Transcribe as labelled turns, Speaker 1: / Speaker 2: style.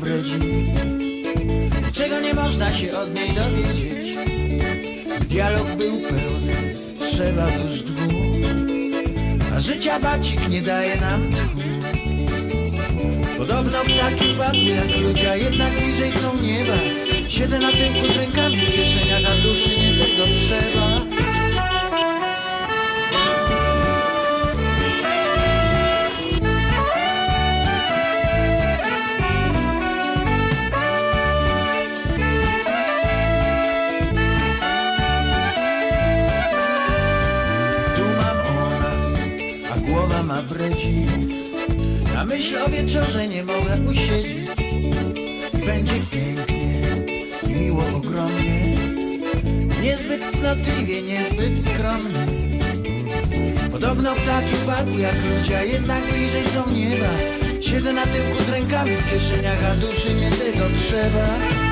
Speaker 1: bredzi Czego nie można się od niej dowiedzieć? Dialog był pełny, trzeba dusz dwóch A życia bacik nie daje nam tchu Podobno ptaki padły jak ludzie, a jednak bliżej są nieba. Siedzę na tynku z rękami a głowa ma bredzi Na myśl o wieczorze nie mogę usiedzieć. Będzie pięknie i miło ogromnie. Niezbyt cnotliwie, niezbyt skromnie. Podobno ptaki padły jak ludzie, a jednak bliżej są nieba. Siedzę na tyłku z rękami w kieszeniach, a duszy nie tego trzeba